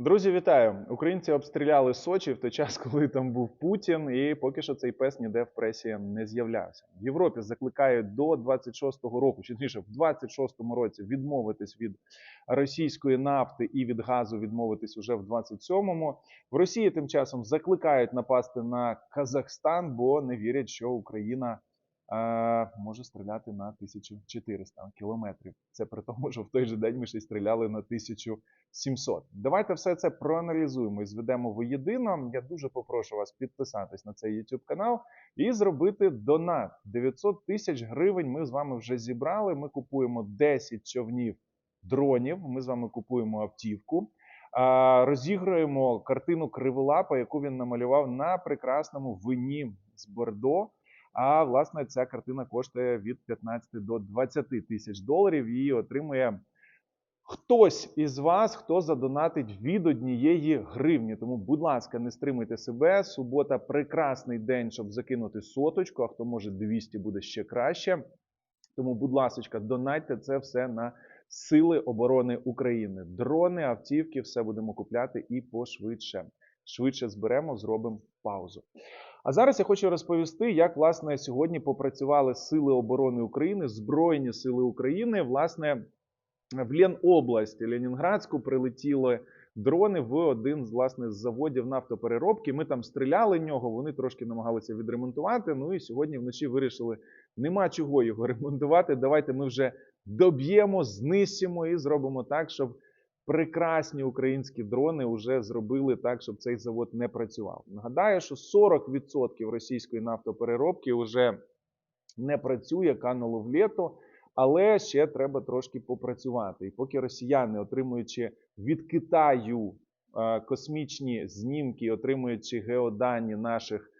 Друзі, вітаю! Українці обстріляли Сочі в той час, коли там був Путін, і поки що цей пес ніде в пресі не з'являвся. В Європі закликають до 26-го року, чи точніше, в 26-му році відмовитись від російської нафти і від газу відмовитись уже в 27-му. В Росії тим часом закликають напасти на Казахстан, бо не вірять, що Україна може стріляти на 1400 кілометрів. Це при тому, що в той же день ми ще й стріляли на 1700. Давайте все це проаналізуємо і зведемо воєдино. Я дуже попрошу вас підписатись на цей YouTube канал і зробити донат. 900 тисяч гривень ми з вами вже зібрали. Ми купуємо 10 човнів дронів. Ми з вами купуємо автівку. А, Розігруємо картину Криволапа, яку він намалював на прекрасному вині з Бордо. А власне ця картина коштує від 15 до 20 тисяч доларів. Її отримує хтось із вас, хто задонатить від однієї гривні. Тому, будь ласка, не стримуйте себе. Субота прекрасний день, щоб закинути соточку. А хто може 200, буде ще краще. Тому, будь ласка, донатьте це все на Сили оборони України. Дрони, автівки, все будемо купляти і пошвидше. Швидше зберемо, зробимо паузу. А зараз я хочу розповісти, як власне сьогодні попрацювали Сили оборони України, Збройні Сили України. Власне, в Ленобласть Ленінградську прилетіли дрони в один з власне з заводів нафтопереробки. Ми там стріляли в нього, вони трошки намагалися відремонтувати. Ну і сьогодні вночі вирішили, нема чого його ремонтувати. Давайте ми вже доб'ємо, знищимо і зробимо так, щоб прекрасні українські дрони вже зробили так, щоб цей завод не працював. Нагадаю, що 40% російської нафтопереробки вже не працює, кануло в літо. Але ще треба трошки попрацювати. І поки росіяни, отримуючи від Китаю е, космічні знімки, отримуючи геодані наших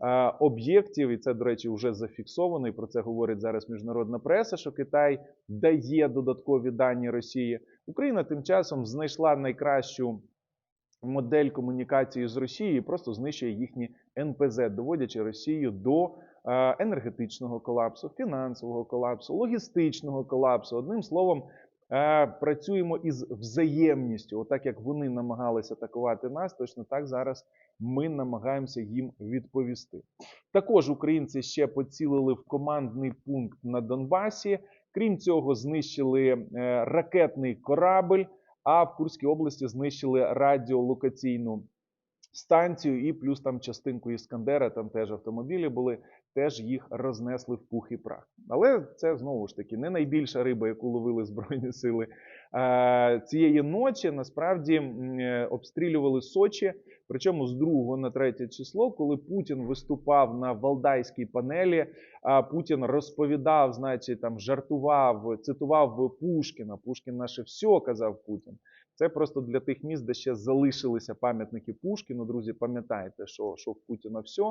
е, об'єктів, і це, до речі, вже зафіксовано. І про це говорить зараз міжнародна преса, що Китай дає додаткові дані Росії. Україна тим часом знайшла найкращу модель комунікації з Росією, просто знищує їхні НПЗ, доводячи Росію до е, енергетичного колапсу, фінансового колапсу, логістичного колапсу. Одним словом, е, працюємо із взаємністю. Отак як вони намагалися атакувати нас, точно так зараз ми намагаємося їм відповісти. Також українці ще поцілили в командний пункт на Донбасі. Крім цього, знищили е, ракетний корабль. А в Курській області знищили радіолокаційну станцію, і плюс там частинку Іскандера, там теж автомобілі були, теж їх рознесли в пух і прах. Але це знову ж таки не найбільша риба, яку ловили Збройні сили цієї ночі. Насправді е, обстрілювали Сочі. Причому з 2 на 3 число, коли Путін виступав на Валдайській панелі, Путін розповідав, значить, там жартував, цитував Пушкіна. Пушкін наше все казав Путін. Це просто для тих міст, де ще залишилися пам'ятники Пушкіну. Друзі, пам'ятайте, що що в Путіна все,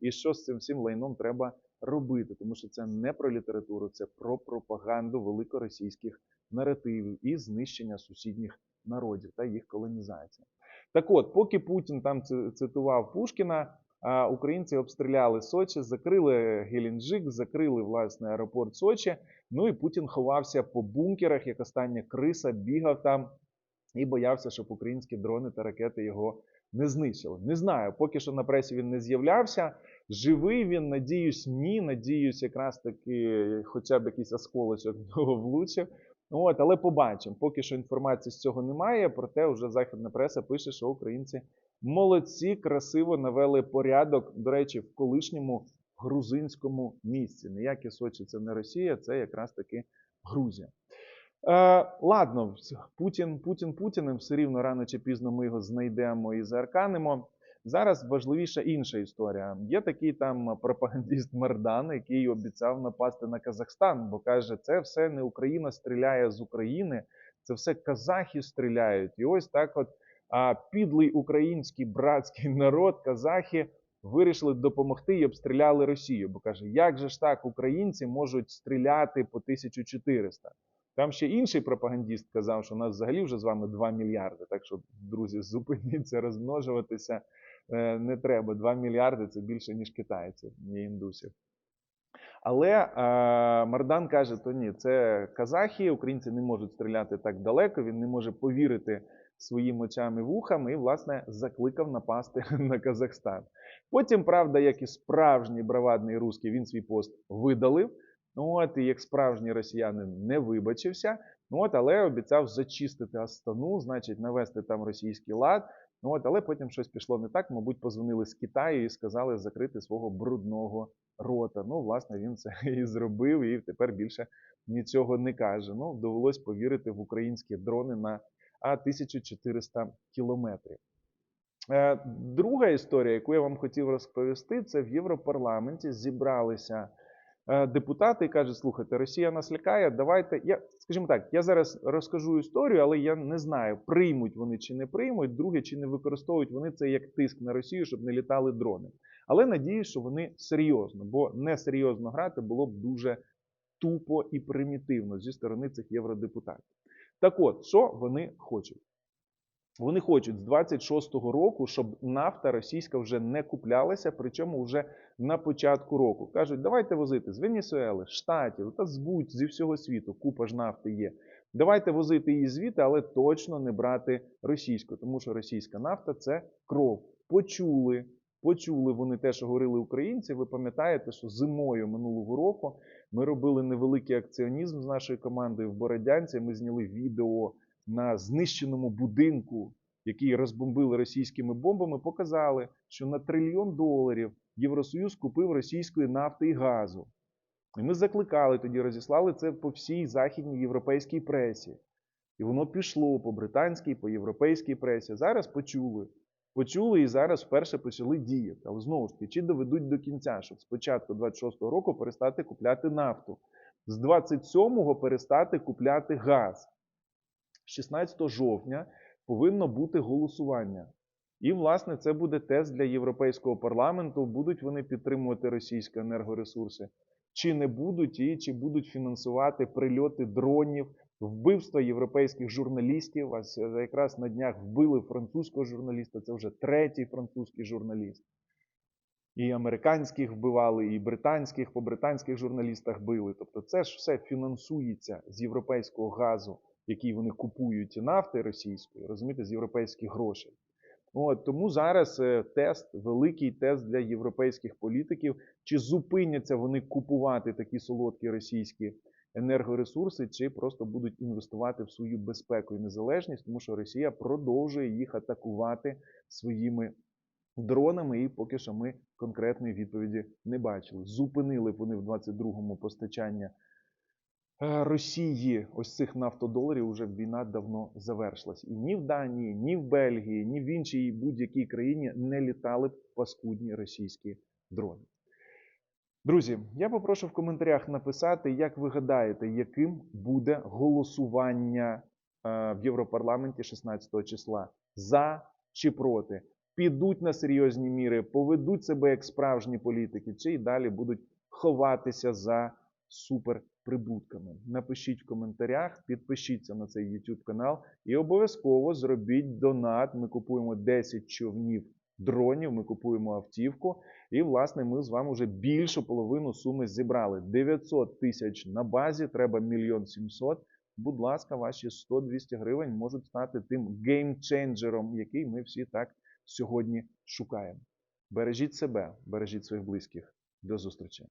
і що з цим всім лайном треба робити, тому що це не про літературу, це про пропаганду великоросійських наративів і знищення сусідніх народів та їх колонізація. Так от, поки Путін там цитував Пушкіна, українці обстріляли Сочі, закрили Геленджик, закрили власне аеропорт Сочі. Ну і Путін ховався по бункерах, як остання криса, бігав там і боявся, щоб українські дрони та ракети його не знищили. Не знаю, поки що на пресі він не з'являвся. Живий він, надіюсь, ні. Надіюсь, якраз таки, хоча б якийсь осколочок нього влучив. От, але побачимо. Поки що інформації з цього немає. Проте вже західна преса пише, що українці молодці, красиво навели порядок. До речі, в колишньому грузинському місці. Ніякі Сочі це не Росія, це якраз таки Грузія. Е, Ладно, Путін, Путін Путіним, все рівно рано чи пізно ми його знайдемо і заарканимо. Зараз важливіша інша історія. Є такий там пропагандист Мардан, який обіцяв напасти на Казахстан, бо каже, це все не Україна стріляє з України, це все казахи стріляють. І ось так, от а, підлий український братський народ, казахи вирішили допомогти і обстріляли Росію. Бо каже, як же ж так українці можуть стріляти по 1400? Там ще інший пропагандіст казав, що у нас взагалі вже з вами 2 мільярди. Так що, друзі, зупиніться розмножуватися е, не треба. 2 мільярди це більше, ніж китайців, ні індусів. Але е, Мардан каже: то ні, це казахи, українці не можуть стріляти так далеко, він не може повірити своїм очам і вухам і, власне, закликав напасти на Казахстан. Потім, правда, як і справжній бравадний русський, він свій пост видалив. Ну, от, і як справжній росіянин не вибачився, ну, от, але обіцяв зачистити Астану, значить, навести там російський лад. Ну, от, але потім щось пішло не так. Мабуть, позвонили з Китаю і сказали закрити свого брудного рота. Ну, власне, він це і зробив, і тепер більше нічого не каже. Ну, довелось повірити в українські дрони на а, 1400 кілометрів. Е, Друга історія, яку я вам хотів розповісти, це в Європарламенті зібралися депутати і кажуть: слухайте, Росія нас лякає. Давайте я скажімо так, я зараз розкажу історію, але я не знаю, приймуть вони чи не приймуть. Друге, чи не використовують вони це як тиск на Росію, щоб не літали дрони. Але надіюсь, що вони серйозно, бо несерйозно грати було б дуже тупо і примітивно зі сторони цих євродепутатів. Так от, що вони хочуть? Вони хочуть з 26-го року, щоб нафта російська вже не куплялася, причому вже на початку року. Кажуть, давайте возити з Венесуели, Штатів та з будь зі всього світу. Купа ж нафти є. Давайте возити її звідти, але точно не брати російську, тому що російська нафта це кров. Почули, почули вони те, що говорили українці. Ви пам'ятаєте, що зимою минулого року ми робили невеликий акціонізм з нашою командою в Бородянці. Ми зняли відео на знищеному будинку, який розбомбили російськими бомбами, показали, що на трильйон доларів Євросоюз купив російської нафти і газу. І ми закликали тоді, розіслали це по всій західній європейській пресі. І воно пішло по британській, по європейській пресі. Зараз почули. Почули і зараз вперше почали діяти. Але знову ж таки, чи доведуть до кінця, щоб з початку 26-го року перестати купляти нафту, з 27-го перестати купляти газ. 16 жовтня повинно бути голосування. І, власне, це буде тест для Європейського парламенту. Будуть вони підтримувати російські енергоресурси, чи не будуть, і чи будуть фінансувати прильоти дронів, вбивства європейських журналістів. Ось якраз на днях вбили французького журналіста. Це вже третій французький журналіст. І американських вбивали, і британських по британських журналістах били. Тобто, це ж все фінансується з європейського газу який вони купують нафти російської, розумієте, з європейських грошей. От, Тому зараз е, тест, великий тест для європейських політиків, чи зупиняться вони купувати такі солодкі російські енергоресурси, чи просто будуть інвестувати в свою безпеку і незалежність, тому що Росія продовжує їх атакувати своїми дронами, і поки що ми конкретної відповіді не бачили. Зупинили вони в 22-му постачання Росії ось цих нафтодоларів вже війна давно завершилась. І ні в Данії, ні в Бельгії, ні в іншій будь-якій країні не літали б паскудні російські дрони. Друзі, я попрошу в коментарях написати, як ви гадаєте, яким буде голосування е, в Європарламенті 16 числа за чи проти. Підуть на серйозні міри, поведуть себе як справжні політики, чи й далі будуть ховатися за суперприбутками. Напишіть в коментарях, підпишіться на цей YouTube канал і обов'язково зробіть донат. Ми купуємо 10 човнів дронів, ми купуємо автівку. І, власне, ми з вами вже більшу половину суми зібрали. 900 тисяч на базі, треба мільйон 700. Будь ласка, ваші 100-200 гривень можуть стати тим геймченджером, який ми всі так сьогодні шукаємо. Бережіть себе, бережіть своїх близьких. До зустрічі!